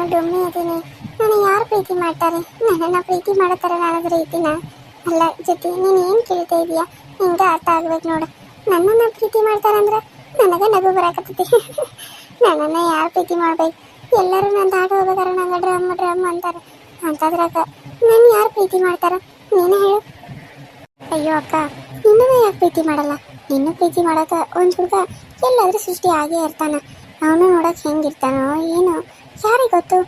ನಾನು ಡೊಮ್ಮೆ ಅದೀನಿ ನಾನು ಯಾರು ಪ್ರೀತಿ ಮಾಡ್ತಾರೆ? ನನ್ನನ್ನು ಪ್ರೀತಿ ಮಾಡೋ ಥರ ನಾನಾದ್ರೂ ಇದ್ದೀನ? ಅಲ್ಲ ಜೊತೆ ನೀನು ಏನು ಕೇಳ್ತಾ ಇದೀಯಾ? ನಿಂಗೆ ಅರ್ಥ ಆಗ್ಬೇಕು ನೋಡು. ನನ್ನನ್ನು ಪ್ರೀತಿ ಮಾಡ್ತಾರಂದ್ರೆ ನನಗೆ ನಗು ಬರಾಕತ್ತೈತಿ. ನನ್ನನ್ನು ಯಾರು ಪ್ರೀತಿ ಮಾಡ್ಬೇಕು? ಎಲ್ಲರೂ ನನ್ನ ದಾಟ ಹೋಗ್ಬೇಕಾರೆ ನಂಗೆ ಡ್ರಮ್ ಡ್ರಮ್ ಅಂತಾರೆ. ಅಂತದ್ರಾಗ ನನ್ನ ಯಾರು ಪ್ರೀತಿ ಮಾಡ್ತಾರ? ನೀನೇ ಹೇಳು. ಅಯ್ಯೋ ಅಕ್ಕ, ನಿನ್ನನ್ನು ಯಾಕೆ ಪ್ರೀತಿ ಮಾಡಲ್ಲ? ನಿನ್ನೂ ಪ್ರೀತಿ ಮಾಡೋಕೆ ಒಂದು ಹುಡುಗ ಎಲ್ಲಾದರೂ ಸೃಷ್ಟಿ ಆಗೇ ಇರ್ತಾನೆ. ಅವನು ನೋಡೋಕೆ ಹೆಂಗಿರ್ತಾನೋ ಏನೋ. ಯಾರಿಗೆ ಗೊತ್ತು.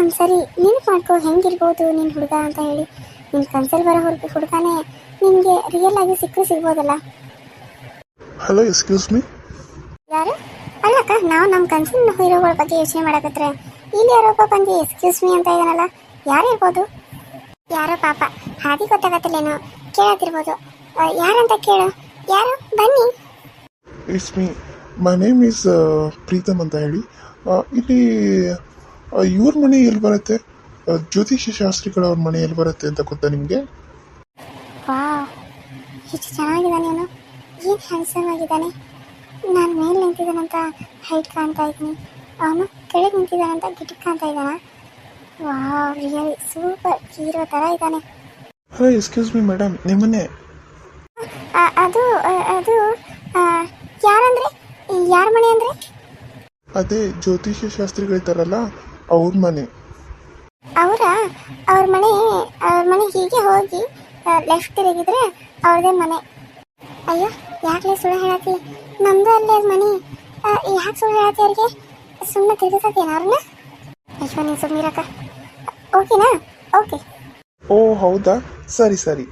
ಒಂದ್ಸರಿ ನೆನಪು ಮಾಡ್ಕೋ ಹೆಂಗಿರ್ಬೋದು ನಿನ್ನ ಹುಡುಗ ಅಂತ ಹೇಳಿ. ನಿನ್ನ ಕನ್ಸಲ್ಲಿ ಬರೋ ಹುಡುಗ ಹುಡುಗನೇ ನಿನಗೆ ರಿಯಲ್ ಆಗಿ ಸಿಕ್ಕರು ಸಿಗ್ಬೋದಲ್ಲ. ಹಲೋ ಎಕ್ಸ್ಕ್ಯೂಸ್ ಮೀ ಯಾರು? ಅಲ್ಲಕ್ಕ ನಾವು ನಮ್ಮ ಕನ್ಸಿನ ಹೀರೋಗಳ ಬಗ್ಗೆ ಯೋಚನೆ ಮಾಡಕತ್ರೆ. ಇಲ್ಲಿ ಯಾರೊಬ್ಬ ಬಂದು ಎಕ್ಸ್ಕ್ಯೂಸ್ ಮೀ ಅಂತ ಇದ್ದಾನಲ್ಲ ಯಾರಿರ್ಬೋದು ಯಾರೋ ಪಾಪ. ಹಾದಿ ಗೊತ್ತಾಗತ್ತಿಲ್ಲೇನೋ? ಕೇಳತ್ತಿರ್ಬೋದು. ಯಾರಂತ ಕೇಳು. ಯಾರು? ಬನ್ನಿ. It's me my name is Preetham ಅಂತ ಹೇಳಿ. ಇಲ್ಲಿ ಇವ್ರ ಮನೆ ಎಲ್ಲಿ ಬರುತ್ತೆ ಜ್ಯೋತಿಷ್ಯ ಜ್ಯೋತಿಷಿ ಶಾಸ್ತ್ರಿಗಳವ್ರ ಮನೆ ಎಲ್ಲಿ ಬರುತ್ತೆ ಅಂತ ಗೊತ್ತಾ ನಿಮಗೆ? ಎಷ್ಟು ಚೆನ್ನಾಗಿದ್ದಾನೆ ಅವನು. ಏನು ಹ್ಯಾಂಡ್ಸಮ್ ಆಗಿದ್ದಾನೆ. ನಾನು ಮೇಲೆ ನಿಂತಿದ್ದಾನಂತ ಹೈಟ್ ಕಾಣ್ತಾ ಇದ್ದೀನಿ. ಅವನು ಕೆಳಗೆ ನಿಂತಿದ್ದಾನಂತ ಗಿಟಕ್ ಕಾಣ್ತಾ ಇದ್ದಾನ? ವಾವ್ ರಿಯಲಿ ಸೂಪರ್ ಹೀರೋ ಥರ ಇದ್ದಾನೆ. ಹಲೋ ಎಕ್ಸ್ಕ್ಯೂಸ್ ಮೀ ಮೇಡಮ್ ನಿಮ್ಮನೆ? ಆ, ಅದು ಅದು ಯಾರಂದ್ರೆ? ಯಾರ ಮನೆ ಅಂದ್ರೆ? ಅದೇ ಜ್ಯೋತಿಷ್ಯ ಶಾಸ್ತ್ರಿಗಳಿದ್ದಾರಲ್ಲ ಅವ್ರ ಮನೆ. ಅವರ ಅವ್ರ ಮನೆ ಅವ್ರ ಮನೆ ಹೀಗೆ ಹೋಗಿ ಲೆಫ್ಟ್ ತಿರುಗಿದ್ರೆ ಅವ್ರದೇ ಮನೆ. ಅಯ್ಯೋ ಯಾಕೆ ಸುಳ್ಳು ಹೇಳತ್ತಿ? ನಮ್ದು ಅಲ್ಲೇ ಮನೆ. ಯಾಕೆ ಸುಳ್ಳು ಹೇಳತ್ತಿ ಅವ್ರಿಗೆ? ಸುಮ್ಮನೆ ತಿರುಗಿಸತ್ತೇನ ಅವ್ರನ್ನ? ಅಯ್ಯೋ ನೀನು ಸುಮ್ಮನಿರಕ್ಕ ಓಕೆನಾ? ಓಕೆ. ಓ ಹೌದಾ? ಸರಿ ಸರಿ.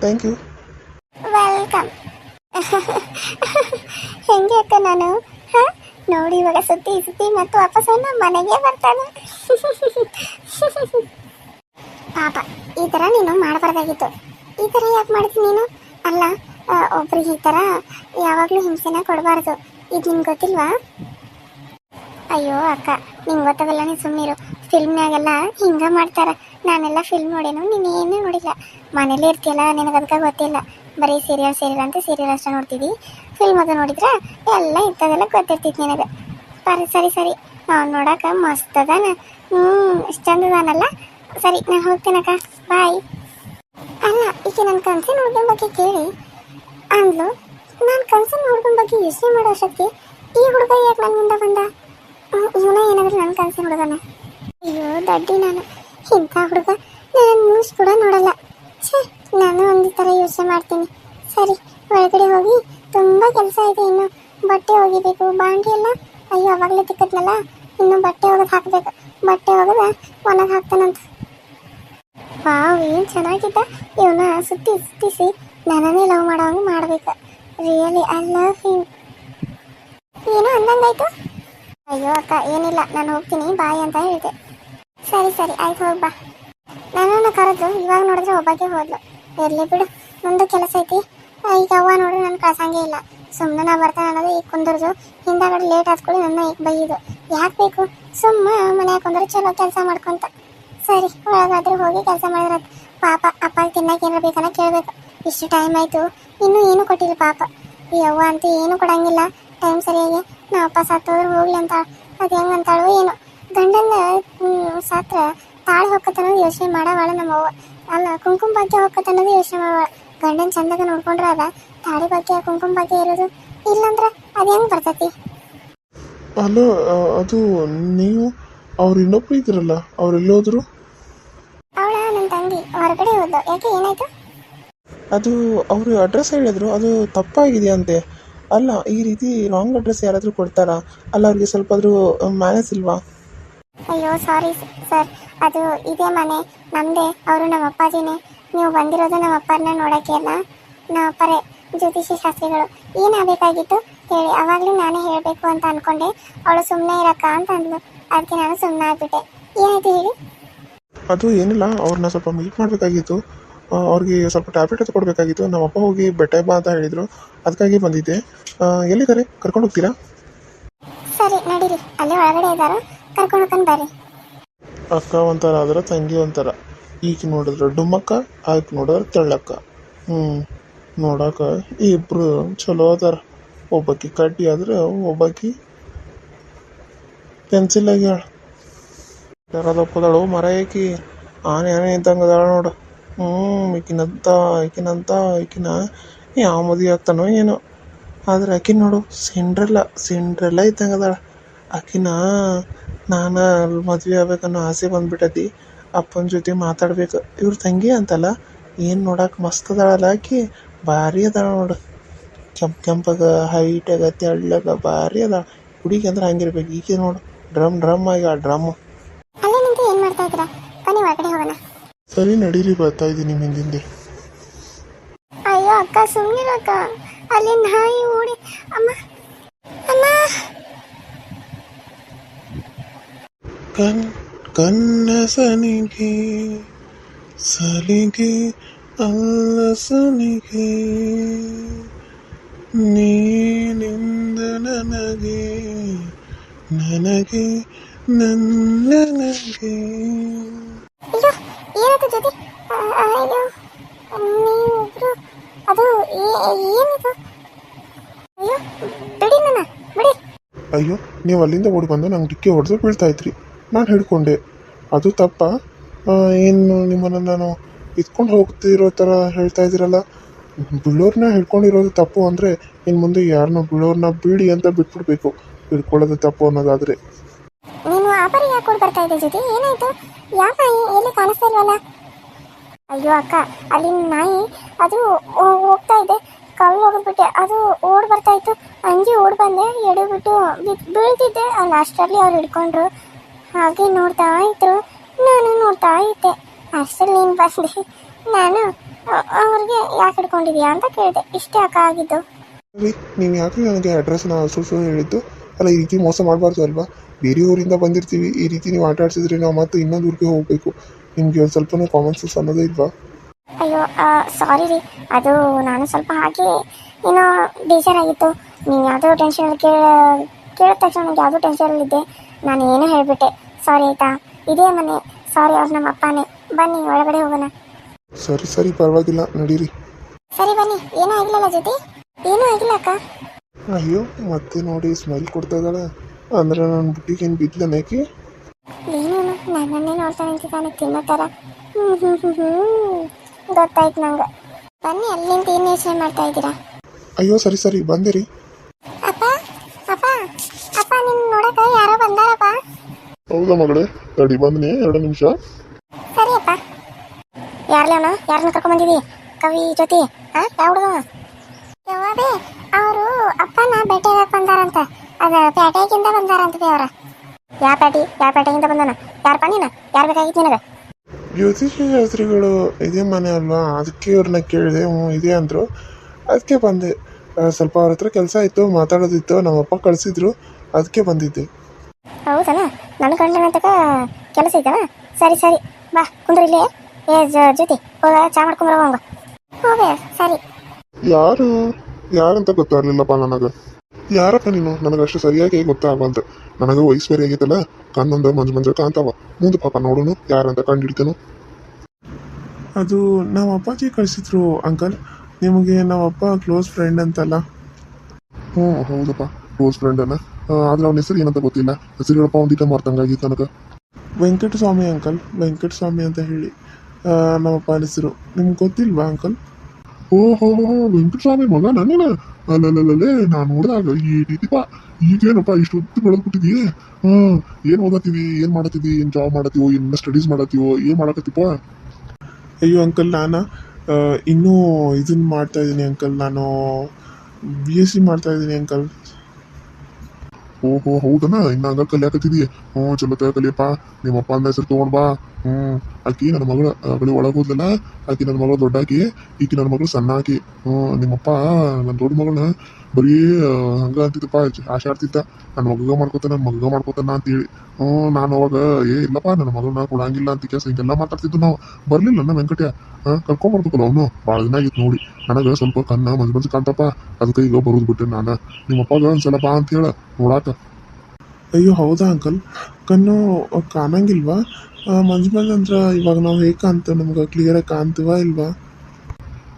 ಥ್ಯಾಂಕ್ ಯು ವೆಲ್ಕಮ್ ಹೆಂಗೆ ಅಕ್ಕ ನಾನು? ನೋಡಿ, ಇವಾಗ ಸುತ್ತಿ ಸುತ್ತಿ ಮತ್ತು ವಾಪಸ್ ಮನೆಗೆ ಬರ್ತಾನೆ. ಪಾಪ, ಈ ಥರ ನೀನು ಮಾಡಬಾರ್ದಾಗಿತ್ತು. ಈ ಥರ ಯಾಕೆ ಮಾಡ್ತೀನಿ ನೀನು? ಅಲ್ಲ ಒಬ್ರಿಗೆ ಈ ಥರ ಯಾವಾಗಲೂ ಹಿಂಸೆನ ಕೊಡಬಾರ್ದು. ಇದು ನಿಮ್ಗೆ ಗೊತ್ತಿಲ್ವಾ? ಅಯ್ಯೋ, ಅಕ್ಕ, ನಿಂಗೆ ಗೊತ್ತಾಗಲ್ಲ, ನೀನು ಸುಮ್ಮನಿರು ಫಿಲ್ಮ್ನಾಗೆಲ್ಲ ಹಿಂಗೆ ಮಾಡ್ತಾರ. ನಾನೆಲ್ಲ ಫಿಲ್ಮ್ ನೋಡೇನು ನೀನು ಏನೂ ನೋಡಿಲ್ಲ. ಮನೇಲಿ ಇರ್ತೀಯಲ್ಲ ನಿನಗೆ ಅದಕ್ಕೆ ಗೊತ್ತಿಲ್ಲ. ಬರೀ ಸೀರಿಯಲ್ ಸೀರಿಯಲ್ ಅಂತ ಸೀರಿಯಲ್ ಅಷ್ಟೇ ನೋಡ್ತಿದ್ದಿ ಫಿಲ್ಮ್ ಅದು ನೋಡಿದ್ರೆ ಎಲ್ಲ ಇಂಥದೆಲ್ಲ ಗೊತ್ತಿರ್ತಿತ್ತು ನಿನಗೆ. ಸರಿ ಸರಿ ಸರಿ. ಅವ್ನು ನೋಡಕ್ಕೆ ಮಸ್ತ್ ಅದಾನ. ಹ್ಞೂ ಇಷ್ಟು ಚಂದ ಅದಾನಲ್ಲ. ಸರಿ, ನಾನು ಹೋಗ್ತೀನಕ್ಕ. ಬಾಯ್ ಅಲ್ಲ ಈಗ ನನ್ನ ಕನ್ಸಿನ ಹುಡುಗನ ಬಗ್ಗೆ ಕೇಳಿ. ಅಂದ್ಲು, ನಾನು ಕನಸಿನ ಹುಡುಗನ ಬಗ್ಗೆ ಯೋಚನೆ ಮಾಡೋ ಶಕ್ತಿ ಈ ಹುಡುಗ ಯಾಕೆ ನನ್ನ ಮುಂದೆ ಬಂದ? ಇವನ ಏನಾದ್ರೂ ನನ್ನ ಕನಸಿನ ಹುಡುಗನ? ಅಯ್ಯೋ, ದಡ್ಡಿ ನಾನು. ಇಂಥ ಹುಡುಗ ನಾನು ನ್ಯೂಸ್ ಕೂಡ ನೋಡಲ್ಲ. ಛೇ ನಾನು ಒಂದು ಥರ ಯೋಚನೆ ಮಾಡ್ತೀನಿ. ಸರಿ, ಒಳಗಡೆ ಹೋಗಿ ತುಂಬ ಕೆಲಸ ಇದೆ ಇನ್ನು. ಬಟ್ಟೆ ಒಗಿಬೇಕು, ಬಾಂಡಿ ಎಲ್ಲ? ಅಯ್ಯೋ, ಅವಾಗಲೇ ತಿಕ್ಕದ್ನಲ್ಲ ಇನ್ನು ಬಟ್ಟೆ ಒಗೆದು ಹಾಕಬೇಕು. ಬಟ್ಟೆ ಒಗೆದ ಒಣಗಿ ಹಾಕ್ತಾನಂತ. ವಾವ್, ಏನು ಚೆನ್ನಾಗಿದ್ದ. ಇವನ ಸುತ್ತಿ, ಸುತ್ತಿಸಿ ನನ್ನನ್ನೇ ಲವ್ ಮಾಡೋಂಗೆ ಮಾಡಬೇಕು. ರಿಯಲಿ ಐ ಲವ್ ಹಿಮ್ ಏನೋ ಅಂದಂಗಾಯ್ತು? ಅಯ್ಯೋ, ಅಕ್ಕ, ಏನಿಲ್ಲ. ನಾನು ಹೋಗ್ತೀನಿ. ಬಾಯ್ ಅಂತ ಹೇಳಿದೆ. ಸರಿ ಸರಿ, ಆಯ್ತು, ಹೋಗಿ ಬಾ. ನನ್ನನ್ನು ಕರೆದು ಇವಾಗ ನೋಡಿದ್ರೆ ಒಬ್ಬಾಗೆ ಹೋದ್ಲು. ಇರ್ಲಿ ಬಿಡು. ಮುಂದೆ ಕೆಲಸ ಐತಿ. ಈಗ ಅವ್ವ ನೋಡ್ರಿ ನಾನು ಕಳ್ಸಂಗೆ ಇಲ್ಲ. ಸುಮ್ಮನೆ ನಾ ಬರ್ತಾನೆ ಅನ್ನೋದು ಈಗ ಕುಂದರ್ದು. ಹಿಂದಾಗಡೆ ಲೇಟ್ ಆದ್ಕೊಳ್ಳಿ ನನ್ನ ಈಗ ಬೈಯೋದು. ಯಾಕೆ ಬೇಕು? ಸುಮ್ಮ ಮನ್ಯಾಗ ಕುಂದ್ರೆ ಚಲೋ ಕೆಲಸ ಮಾಡ್ಕೊಂತ. ಸರಿ, ಒಳಗಾದ್ರೆ ಹೋಗಿ ಕೆಲಸ ಮಾಡಿದ್ರೆ ಪಾಪ, ಅಪ್ಪ ತಿನ್ನಕ್ಕೆ ಏನಾರ ಬೇಕನ್ನ ಕೇಳಬೇಕು. ಇಷ್ಟು ಟೈಮ್ ಆಯಿತು. ಇನ್ನೂ ಏನು ಕೊಟ್ಟಿಲ್ಲ ಪಾಪ. ಈ ಅವ್ವ ಅಂತ ಏನು ಕೊಡಂಗಿಲ್ಲ. ಟೈಮ್ ಸರಿಯಾಗಿ. ನಾ ಅಪ್ಪ ಸತ್ತೋದ್ರೆ ಹೋಗ್ಲಿ ಅಂತ ಅದು ಹೆಂಗೆ ಅಂತಾಳು ಏನು. ಗಂಡನ ಸಾತ್ರ ತಾಳಿ ಹೊಕ್ಕತ್ತನ್ನೋದು ಯೋಚನೆ ಮಾಡವಾಳ ನಮ್ಮವ್ವ ಅಲ್ಲ ಕುಂಕುಮ ಭಾಗ್ಯ ಹೊಕ್ಕತ್ತನ್ನೋದು ಯೋಚನೆ ಮಾಡ. ಗಂಡನ ಚಂದಾಗ ನೋಡ್ಕೊಂಡ್ರೆ ಅದ. ತಾಳಿ ಭಾಗ್ಯ ಕುಂಕುಮ ಭಾಗ್ಯ ಇರೋದು. ಇಲ್ಲಂದ್ರೆ ಅದು ಹೆಂಗೆ ಬರ್ತೈತಿ? ಹಲೋ ಅದು ನೀವು ಅವ್ರು ಇನ್ನೊಬ್ರು ಇದ್ರಲ್ಲ ಅವ್ರು ಎಲ್ಲೋದ್ರು? ಅವಳ ನನ್ನ ತಂಗಿ ಹೊರಗಡೆ ಹೋದ್ಲು. ಯಾಕೆ ಏನಾಯ್ತು? ಅದು ಅವರು ಅಡ್ರೆಸ್ ಹೇಳಿದ್ರು ಅದು ತಪ್ಪಾಗಿದೆ ಅಂತೆ ಅಲ್ಲ ಈ ರೀತಿ ರಾಂಗ್ ಅಡ್ರೆಸ್ ಯಾರಾದರೂ ಕೊಡ್ತಾರಾ? ಅಲ್ಲ ಅವ್ರಿಗೆ ಸ್ವಲ್ಪ ಆದರೂ ಮ್ಯಾನೇಜ್ ಇಲ್ವಾ? ಅಯ್ಯೋ ಸಾರಿ ಸರ್ ಅದು ಇದೇ ಮನೆ. ನಮ್ಮದೇ ಅವರು ನಮ್ಮ ಅಪ್ಪಾಜಿನೇ. ನೀವು ಬಂದಿರೋದು ನಮ್ಮ ಅಪ್ಪರನ್ನ ನೋಡಕ್ಕೆ ಅಲ್ಲ? ನಮ್ಮ ಅಪ್ಪರೇ ಜ್ಯೋತಿಷಿ ಶಾಸ್ತ್ರಿಗಳು. ಏನಾಗಬೇಕಾಗಿತ್ತು ಹೇಳಿ. ಅವಾಗಲೂ ನಾನೇ ಹೇಳಬೇಕು ಅಂತ ಅಂದ್ಕೊಂಡೆ ಅವಳು ಸುಮ್ಮನೆ ಇರಕ್ಕ ಅಂತ ಅಂದ್ಲು. ಅದಕ್ಕೆ ನಾನು ಸುಮ್ಮನೆ ಆಗ್ಬಿಟ್ಟೆ. ಏನಾಯ್ತು ಹೇಳಿ? ಅದು ಏನಿಲ್ಲ. ಅವ್ರನ್ನ ಸ್ವಲ್ಪ ಮೀಟ್ ಮಾಡಬೇಕಾಗಿತ್ತು. ಅವ್ರಿಗೆ ಸ್ವಲ್ಪ ಟ್ಯಾಬ್ಲೆಟ್ ಕೊಡಬೇಕಾಗಿತ್ತು. ನಮ್ಮ ಅಪ್ಪ ಹೋಗಿ ಬೆಟ್ಟ ಬಾ ಅಂತ ಹೇಳಿದ್ರು. ಅದಕ್ಕಾಗಿ ಬಂದಿದ್ದೆ. ಎಲ್ಲಿದ್ದಾರೆ? ಕರ್ಕೊಂಡು ಹೋಗ್ತೀರಾ? ಸರಿ ನಡೀರಿ. ಅಲ್ಲೇ ಒಳಗಡೆ ಇದ್ದಾರೋ? ಕರ್ಕೊಂಡು ಬರ್ರಿ. ಅಕ್ಕ ಒಂಥರ ಆದ್ರೆ ತಂಗಿ ಒಂಥರ ಈಗ ನೋಡಿದ್ರೆ ಡುಮ್ಮಕ್ಕ ಆಯ್ತು ನೋಡಿದ್ರೆ ತೆಳ್ಳಕ್ಕ. ಹ್ಞೂ ನೋಡಕ್ಕ ಇಬ್ರು ಚಲೋ ಅದಾರ. ಒಬ್ಬಾಕಿ ಕಡ್ಡಿ ಆದ್ರೆ ಒಬ್ಬಾಕಿ ಪೆನ್ಸಿಲ್ ಆಗ್ಯಾಳ ಯಾರದಪ್ಪದಳು ಮರ ಏಕಿ. ಆನೆ ಆನೆ ಇದ್ದಂಗೆ ನೋಡು. ಹ್ಞೂ ಈಕಿನಂತ ಈಕಿನಂತ, ಈಕಿನ ಯಾವ ಮದುವೆ ಆಗ್ತಾನೋ ಏನೋ. ಆದ್ರೆ ಆಕಿನ ನೋಡು ಸಿಂಡ್ರೆಲ್ಲ ಸಿಂಡ್ರೆಲ್ಲ ಇದ್ದಂಗೆ ಅದಾಳ. ನಾನು ಅಲ್ಲಿ ಮದುವೆ ಆಗ್ಬೇಕನ್ನೋ ಆಸೆ ಬಂದ್ಬಿಟ್ಟೈತಿ. ಅಪ್ಪನ ಜೊತೆ ಮಾತಾಡ್ಬೇಕು. ಇವ್ರ ತಂಗಿ ಅಂತಲ್ಲ ಏನು ನೋಡಕ್ಕೆ ಮಸ್ತ್ ಅದಾಳಲ್ಲ ಆಕಿ. ಭಾರಿ ಅದಾಳ ನೋಡು. ಕೆಂಪ್ ಕೆಂಪಗ ಹೈಟಾಗ ತೆಳ್ಳಗ ಭಾರಿ ಅದ ಹುಡುಗಿ ಅಂದ್ರೆ ಹಂಗಿರ್ಬೇಕು. ಈಕೆ ನೋಡು ಡ್ರಮ್ ಡ್ರಮ್ ಆಗಿ ಆ ಡ್ರಮ್ ಅಲ್ಲೇ ನಿಂತು ಏನು ಮಾಡ್ತಾ ಇದ್ದೀರಾ? ಬನ್ನಿ ಒಳಗಡೆ ಹೋಗೋಣ. ಸರಿ ನಡೀರಿ ಬರ್ತಾ ಇದ್ದೀನಿ ಹಿಂದಿಂದೆ. ಅಯ್ಯೋ ಅಕ್ಕ ಸುಮ್ಮನಿರಕ್ಕ ಅಲ್ಲಿ ನಾಯಿ ಓಡಿ ಅಮ್ಮ ಕಣ್ ಕಣ್ಣ ಸನಿಗೆ ಸಲಿಗೆ ಅಲ್ಲ ಸನಿಗೆ ನೀನಿಂದ ನನಗೆ ನನಗೆ ನನ್ನ ನನಗೆ ಅಯ್ಯೋ ಏನಾಯ್ತು ಜೊತೆ ಆ, ಅಯ್ಯೋ ನೀವಿಬ್ರು ಅದು ಏ- ಏನಿದು ಅಯ್ಯೋ ಬಿಡಿ ನನ್ನ ಬಿಡಿ ಅಯ್ಯೋ ನೀವು ಅಲ್ಲಿಂದ ಓಡಿ ಬಂದು ನಂಗೆ ಡಿಕ್ಕಿ ಹೊಡೆದು ಬೀಳ್ತಾ ಇದ್ರಿ ನಾನು ಹಿಡ್ಕೊಂಡೆ ಅದು ತಪ್ಪ. ಏನು ನಿಮ್ಮನ್ನು ನಾನು ಇದ್ಕೊಂಡು ಹೋಗ್ತಿರೋ ಥರ ಹೇಳ್ತಾ ಇದ್ದೀರಲ್ಲ? ಬೀಳೋರ್ನ ಹಿಡ್ಕೊಂಡಿರೋದು ತಪ್ಪು ಅಂದರೆ ಇನ್ನು ಮುಂದೆ ಯಾರನ್ನ ಬೀಳೋರ್ನ ಬೀಳಿ ಅಂತ ಬಿಟ್ಬಿಡ್ಬೇಕು. ಹಿಡ್ಕೊಳ್ಳೋದು ತಪ್ಪು ಅನ್ನೋದಾದರೆ. ನೀನು ಆಪರಿ ಯಾಕೆ ಕೊಡ್ ಬರ್ತಾ ಇದ್ದೆ ಜೊತೆ ಏನಾಯ್ತು? ಯಾವ ನಾಯಿ ಎಲ್ಲಿ ಕಾಣಿಸ್ತಾ ಇಲ್ವಲ್ಲ? ಅಯ್ಯೋ ಅಕ್ಕ ಅಲ್ಲಿ ನಾಯಿ ಅದು ಹೋಗ್ತಾ ಇದೆ. ಕಲ್ಲು ಹೋಗ್ಬಿಟ್ಟೆ ಅದು ಓಡ್ ಬರ್ತಾ ಇತ್ತು. ಹಂಗೆ ಓಡ್ ಬಂದೆ, ಎಡಬಿಟ್ಟು ಬಿಟ್ಟು ಬೀಳ್ತಿದ್ದೆ. ಅಲ್ಲಿ, ಅಷ್ಟರಲ್ಲಿ ಅವ್ರು ಹಿಡ್ಕೊಂಡ್ರು. ಹಾಗೆ ನೋಡ್ತಾ ಇದ್ರು. ನಾನು ನೋಡ್ತಾ ಇದ್ದೆ. ಅಷ್ಟರಲ್ಲಿ ನೀನು ಬಂದೆ. ನಾನು ಅವ್ರಿಗೆ ಯಾಕೆ ಹಿಡ್ಕೊಂಡಿದ್ಯಾ ಅಂತ ಕೇಳಿದೆ. ಇಷ್ಟೇ ಯಾಕೆ ಆಗಿದ್ದು? ರೀ ನೀವು ಯಾಕೆ ನನಗೆ ಅಡ್ರೆಸ್ನ ಸುಳ್ಳು ಹೇಳಿದ್ದು? ಅಲ್ಲ ಈ ರೀತಿ ಮೋಸ ಮಾಡಬಾರ್ದು ಅಲ್ವಾ? ಬೇರೆ ಊರಿಂದ ಬಂದಿರ್ತೀವಿ. ಈ ರೀತಿ ನೀವು ಆಟ ಆಡ್ಸಿದ್ರೆ ನಾವು ಮತ್ತೆ ಇನ್ನೊಂದು ಊರಿಗೆ ಹೋಗಬೇಕು. ನಿಮಗೆ ಒಂದು ಸ್ವಲ್ಪ ಕಾಮನ್ ಸೆನ್ಸ್ ಅನ್ನೋದೇ ಇಲ್ವಾ? ಅಯ್ಯೋ ಸಾರಿ ರೀ. ಅದು ನಾನು ಸ್ವಲ್ಪ ಹಾಗೆ ಏನೋ ಬೇಜಾರಾಗಿತ್ತು. ನೀವು ಯಾವುದೋ ಟೆನ್ಷನ್ ಕೇಳ ಕೇಳಿದ ತಕ್ಷಣ ನನಗೆ ಯಾವುದೋ ಟೆನ್ಷನಲ್ಲಿದ್ದೆ ನಾನು ಏನೋ ಹೇಳಿಬಿಟ್ಟೆ. ಸಾರಿ ಆಯ್ತಾ. ಇದೇ ಮನೆ. ಸಾರಿ ಅವ್ರು ನಮ್ಮ ಅಪ್ಪನೇ. ಬನ್ನಿ ಒಳಗಡೆ ಹೋಗೋಣ. ಸರಿ ಸರಿ ಪರವಾಗಿಲ್ಲ ನಡೀರಿ. ಸರಿ ಬನ್ನಿ. ಏನೂ ಆಗಿಲ್ಲಲ್ಲ ಜೊತೆ ಏನೂ ಆಗಿಲ್ಲ ಅಕ್ಕ? ಅಯ್ಯೋ ಮತ್ತೆ ನೋಡಿ ಸ್ಮೈಲ್ ಕೊಡ್ತಾ ಇದ್ದಾಳೆ. ಅಂದ್ರೆ ನನ್ನ ಬುಟ್ಟಿಗೇನು ಬಿದ್ಲನೇಕಿ ಏನು ನನ್ನನ್ನೇ ನೋಡ್ತಾ ನಿಂತಿದ್ದಾನೆ ತಿನ್ನೋ ಥರ ಗೊತ್ತಾಯ್ತು ನಂಗೆ. ಬನ್ನಿ ಅಲ್ಲಿಂದ ಏನು ಯೋಚನೆ ಮಾಡ್ತಾ ಇದ್ದೀರಾ? ಅಯ್ಯೋ ಸರಿ ಸರಿ ಬಂದಿರಿ ಅಪ್ಪ ಅಪ್ಪ ಅಪ್ಪ ನಿನ್ನ ನೋಡಕ್ಕೆ ಯಾರೋ ಬಂದಾರಪ್ಪ ಹೌದಾ ಮಗಳೇ? ತಡಿ ಬಂದ್ನಿ ಎರಡು ನಿಮಿಷ. ಸರಿಯಪ್ಪ. ಯಾರ್ಲೇವನ ಯಾರನ್ನ ಕರ್ಕೊಂಡ್ ಕವಿ ಜೊತೆ ಹಾ ಯಾವ ಹುಡುಗ ಯವ್ವಬೇ ಅವರು ಅಪ್ಪನ ಭೇಟಿಯಾಗಕ್ ಬಂದಾರಂತ. ಅದ ಪ್ಯಾಟೆಗಿಂದ ಬಂದಾರಂತ ಬೇ ಅವ್ರ. ಯಾ ಪೇಟೆ ಯಾ ಪ್ಯಾಟೆಗಿಂದ ಬಂದಾನ ಯಾರಪ್ಪ ಪಣ್ಣಿನ ಯಾರು ಬೇಕಾಗಿತ್ತು ನಿನಗೆ? ಜ್ಯೋತಿಷ ಶಾಸ್ತ್ರಿಗಳು ಇದೇ ಮನೆ ಅಲ್ವಾ? ಅದಕ್ಕೆ ಇವ್ರನ್ನ ಕೇಳಿದೆ. ಹ್ಞೂ ಇದೆ ಅಂದರು. ಅದಕ್ಕೆ ಬಂದೆ. ಸ್ವಲ್ಪ ಅವ್ರ ಹತ್ರ ಕೆಲಸ ಇತ್ತು ಮಾತಾಡೋದಿತ್ತು. ನಮ್ಮಪ್ಪ ಕಳಿಸಿದ್ರು. ಅದಕ್ಕೆ ಬಂದಿದ್ದೆ. ಹೌದನ ನನ್ನ ಗಂಡನ ತಕ ಕೆಲಸ ಐತನ ಸರಿ ಸರಿ. ಬಾ ಕುಂದ್ರ ಇಲ್ಲಿ. ಏ ಜೊತೆ ಹೋಗ ಚಾ ಮಾಡ್ಕೊಂಬರ ಹಂಗ. ಹೋಗೆ ಸರಿ. ಯಾರು? ಯಾರಂತ ಗೊತ್ತಾಗ್ಲಿಲ್ಲಪ್ಪ ನನಗೆ? ಯಾರಪ್ಪ ನೀನು? ನನಗಷ್ಟು ಸರಿಯಾಗಿ ಗೊತ್ತಾಗಂತ ನನಗೆ ವಯಸ್ಸು ಬೇರೆ ಆಗೈತಲ್ಲ ಕಣ್ಣೊಂದು ಮಂಜು ಮಂಜು ಕಾಂತಾವ ಮುಂದೆ ಪಾಪ ನೋಡೋನು ಯಾರಂತ ಕಂಡು ಹಿಡಿತೇನು ಅದು ನಮ್ಮ ಅಪ್ಪಾಜಿ ಕಳಿಸಿದ್ರು ಅಂಕಲ್. ನಿಮಗೆ ನಮ್ಮ ಅಪ್ಪ ಕ್ಲೋಸ್ ಫ್ರೆಂಡ್ ಅಂತಲ್ಲ. ಹ್ಞೂ ಹೌದಪ್ಪ. ಕ್ಲೋಸ್ ಫ್ರೆಂಡ್ ಅನ್ನ ಆದ್ರೆ ಅವನ ಹೆಸರು ಏನಂತ ಗೊತ್ತಿಲ್ಲ. ಹೆಸರು ಹೇಳಪ್ಪ ಒಂದಿಟ ಮಾರ್ತಂಗಾಗಿತ್ತು ನನಗೆ ವೆಂಕಟಸ್ವಾಮಿ ಅಂಕಲ್ ವೆಂಕಟಸ್ವಾಮಿ ಅಂತ ಹೇಳಿ ನಮ್ಮ ನಮ್ಮಪ್ಪ ಹೆಸರು. ನಿಮ್ಗೆ ಗೊತ್ತಿಲ್ವಾ ಅಂಕಲ್? ಓಹೋ ವೆಂಕಟಸ್ವಾಮಿ ಮಗ ನಾನೇನ ಅಲ್ಲಲ್ಲೇ ನಾನು ನೋಡಿದಾಗ ಈ ರೀತಿಪ್ಪ ಈಗೇನಪ್ಪ ಇಷ್ಟು ಹೊತ್ತು ಬೆಳೆದ್ಬಿಟ್ಟಿದೀಯ? ಹ್ಮ್ ಏನು ಓದತ್ತೀವಿ ಏನು ಮಾಡತ್ತೀವಿ ಏನು ಜಾಬ್ ಮಾಡತ್ತೀವೋ ಇನ್ನ ಸ್ಟಡೀಸ್ ಮಾಡತ್ತೀವೋ ಏನು ಮಾಡಕತ್ತಿಪ್ಪ ಅಯ್ಯೋ ಅಂಕಲ್ ನಾನು ಇನ್ನೂ ಇದನ್ನ ಮಾಡ್ತಾ ಇದ್ದೀನಿ ಅಂಕಲ್ ನಾನು ಬಿ ಎಸ್ ಸಿ ಮಾಡ್ತಾ ಇದ್ದೀನಿ ಅಂಕಲ್. ಓಹೋ ಹೌದನ? ಇನ್ನ ಹಂಗ ಕಲಿಯಾಕತ್ತಿದಿ ಹ್ಞೂ ಚಲೋ ಕಲಿಯಪ್ಪ ನಿಮ್ಮಪ್ಪ ಅಂದ ಹೆಸರು ತೊಗೊಂಡ್ ಬಾ. ಹ್ಮ್. ಆಕಿ ನನ್ನ ಮಗಳು ಬಳಿ ಒಳಗೆ ಹೋದ್ಲಲ್ಲ ಆಕಿ ನನ್ನ ಮಗಳು ದೊಡ್ಡ ಆಕಿ ಈಕಿ ನನ್ನ ಮಗಳು ಸಣ್ಣ ಆಕಿ ಹ್ಮ್, ನಿಮ್ಮಪ್ಪ ನನ್ನ ದೊಡ್ಡ ಮಗಳನ್ನ ಬರೀ ಹಂಗ ಅಂತಿದ್ದಪ್ಪ ಆಶೆ ಆಡ್ತಿದ್ದ ನನ್ನ ಮಗ ಮಾಡ್ಕೋತಾನ ನನ್ನ ಮಗ ಮಾಡ್ಕೋತಾನ ಅಂತೇಳಿ. ಹ್ಞೂ ನಾನು ಅವಾಗ, ಏ, ಇಲ್ಲಪ್ಪ, ನನ್ನ ಮಗಳನ್ನ ಕೊಡಂಗಿಲ್ಲ ಅಂತ ಕೆಲಸ ಹಿಂಗೆಲ್ಲ ಮಾತಾಡ್ತಿದ್ದು ನಾವು. ಬರ್ಲಿಲ್ಲ ನಮ್ಮ ವೆಂಕಟ್ಯ. ಹಾಂ, ಕರ್ಕೊಂಬರ್ಬೇಕಲ್ಲ ಅವನು? ಭಾಳ ದಿನ ಆಗಿತ್ತು ನೋಡಿ. ನನಗೆ ಸ್ವಲ್ಪ ಕಣ್ಣ ಮಂಜು ಮಂಜು ಕಾಣ್ತಪ್ಪ. ಅದಕ್ಕೆ ಈಗ ಬರೋದು ಬಿಟ್ಟೆ ನಾನು. ನಿಮ್ಮಪ್ಪಗ ಒಂದ್ಸಲ ಬಾ ಅಂತ ಹೇಳ, ನೋಡಾಕ. ಅಯ್ಯೋ, ಹೌದಾ, ಅಂಕಲ್? ಕಣ್ಣು ಕಾಣಂಗಿಲ್ವಾ? ಮಂಜು ಮಂಜು ಅಂದ್ರೆ ಇವಾಗ ನಾವು ಹೇಗೆ ಕಾಣ್ತೇವೆ ನಮ್ಗೆ ಕ್ಲಿಯರಾಗಿ ಕಾಣ್ತೀವ ಇಲ್ವಾ?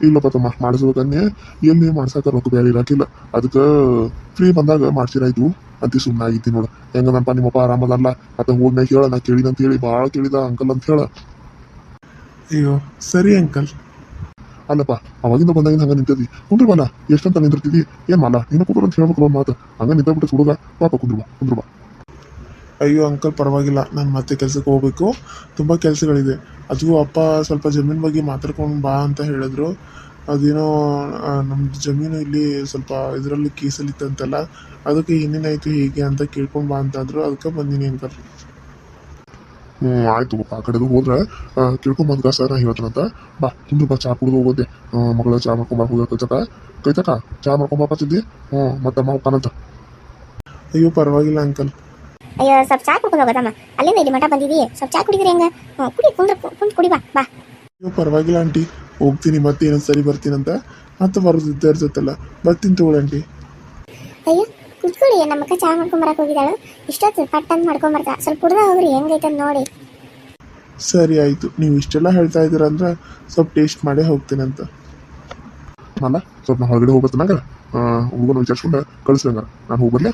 ಇಲ್ಲಪ್ಪ ತಮ್ಮ ಮಾಡಿಸ್ಬೇಕನ್ನೇ ಎಲ್ಲಿ ಮಾಡ್ಸಕ ರೊಕ್ಕ ಬೇರೆ ಇರಾಕಿಲ್ಲ. ಅದಕ್ಕೆ ಫ್ರೀ ಬಂದಾಗ ಮಾಡ್ಸಿರಾಯ್ತು ಅಂತ ಸುಮ್ಮನೆ ಆಗಿದ್ದಿ ನೋಡು. ಹೆಂಗದಪ್ಪ ನಿಮ್ಮಪ್ಪ ಆರಾಮದಲ್ಲ? ಮತ್ತೆ ಹೋದ್ನ ಹೇಳ ನಾ ಕೇಳಿದ ಅಂತ ಹೇಳಿ ಭಾಳ ಕೇಳಿದ ಅಂಕಲ್ ಅಂತ ಹೇಳ. ಅಯ್ಯೋ ಸರಿ ಅಂಕಲ್. ಅಲ್ಲಪ್ಪ ಅವಾಗಿಂದ ಬಂದಾಗಿಂದ ಹಂಗ ನಿಂತದಿ ಕುಂದ್ರು ಬಲ್ಲ ಎಷ್ಟಂತ ನಿಂತಿರ್ತಿದಿ ಏನ್ ಮಲ್ಲ ನೀನು ಕುಂದ್ರು ಅಂತ ಹೇಳ್ಬೇಕು ಮಾತು. ಹಂಗ ನಿಂತ ಬಿಟ್ಟು ಹುಡುಗ ಪಾಪ ಕುಂದ್ರು ಬಾ ಕುಂದ್ರು ಬಾ. ಅಯ್ಯೋ ಅಂಕಲ್ ಪರವಾಗಿಲ್ಲ ನಾನು ಮತ್ತೆ ಕೆಲಸಕ್ಕೆ ಹೋಗ್ಬೇಕು. ತುಂಬ ಕೆಲಸಗಳಿದೆ. ಅದು ಅಪ್ಪ ಸ್ವಲ್ಪ ಜಮೀನು ಬಗ್ಗೆ ಮಾತಾಡ್ಕೊಂಡು ಬಾ ಅಂತ ಹೇಳಿದ್ರು. ಅದೇನೋ ನಮ್ಮದು ನಮ್ದು ಜಮೀನು ಇಲ್ಲಿ ಸ್ವಲ್ಪ ಇದರಲ್ಲಿ ಕೇಸಲ್ಲಿತ್ತಂತಲ್ಲ ಅದಕ್ಕೆ ಏನೇನಾಯ್ತು ಹೇಗೆ ಅಂತ ಕೇಳ್ಕೊಂಡು ಬಾ ಅಂತ ಅಂದ್ರು ಅದಕ್ಕೆ ಬಂದೀನಿ ಅಂತಾರೆ ಹ್ಞೂ ಆಯ್ತು ಆ ಕಡೆದು ಹೋದ್ರೆ ಕೇಳ್ಕೊಂಬಂದ್ಕ ಸರ್ ನಾ ಹೇಳ್ತಾನಂತ ಬಾ ಕುಂದ್ರ ಬಾ ಚಾ ಕುಡಿದು ಹೋಗೋದೆ. ಮಗಳ ಚಾ ಮಾಡ್ಕೊಂಬಾ ಹೋಗ ಕೈತಕ ಕೈತಕ ಚಾ ಮಾಡ್ಕೊಂಬಾಕತ್ತಿದ್ದಿ ಹ್ಞೂ ಮತ್ತೆ ಅಮ್ಮ ಹೋಗ್ತಾನಂತ ಅಯ್ಯೋ ಪರವಾಗಿಲ್ಲ ಅಂಕಲ್ ಅಯ್ಯೋ ಸ್ವಲ್ಪ ಚಾ ಕುಡ್ಕೊಂಡು ಹೋಗೋದಮ್ಮ. ಅಲ್ಲಿಂದ ಇಲ್ಲಿ ಮಠ ಬಂದಿದೀ ಸ್ವಲ್ಪ ಚಾ ಕುಡಿದ್ರಿ ಹೆಂಗ? ಕುಡಿ ಕುಂದ್ರ ಕುಂತ್ ಕುಡಿ ಬಾ. ಬಾ ಅಯ್ಯೋ ಪರವಾಗಿಲ್ಲ ಆಂಟಿ. ಹೋಗ್ತೀನಿ ಮತ್ತೆ ಏನೋ ಸರಿ ಬರ್ತೀನಂತ. ಮತ್ತೆ ಬರೋದು ಇದ್ದೇ ಇರ್ತೈತಲ್ಲ. ಬರ್ತೀನಿ ತಗೊಳ್ಳಿ ಆಂಟಿ. ಅಯ್ಯೋ ಕುತ್ಕೊಳ್ಳಿ ನಮ್ಮ ಅಕ್ಕ ಚಾ ಮಾಡ್ಕೊಂಬರಕ್ಕೆ ಹೋಗಿದ್ದಾಳು. ಇಷ್ಟೊತ್ತು ಪಟ್ ಅಂತ ಮಾಡ್ಕೊಂಬರ್ತಾ. ಸ್ವಲ್ಪ ಕುಡ್ದ ಹೋಗ್ರಿ ಹೆಂಗೈತೆ ನೋಡಿ. ಸರಿ ಆಯಿತು. ನೀವು ಇಷ್ಟೆಲ್ಲ ಹೇಳ್ತಾ ಇದ್ದೀರ ಅಂದ್ರೆ ಸ್ವಲ್ಪ ಟೇಸ್ಟ್ ಮಾಡೇ ಹೋಗ್ತೀನಂತ ಅಲ್ಲ ಸ್ವಲ್ಪ ನಾ ಹೊರಗಡೆ ಹೋಗ್ಬತ್ತನಾಗ ಹುಡುಗನ ವಿಚಾರಿಸ್ಕೊಂಡು ಕಳಿಸ್ರಂಗ ನಾನು ಹೋಗ್ಬರ್ಲೆ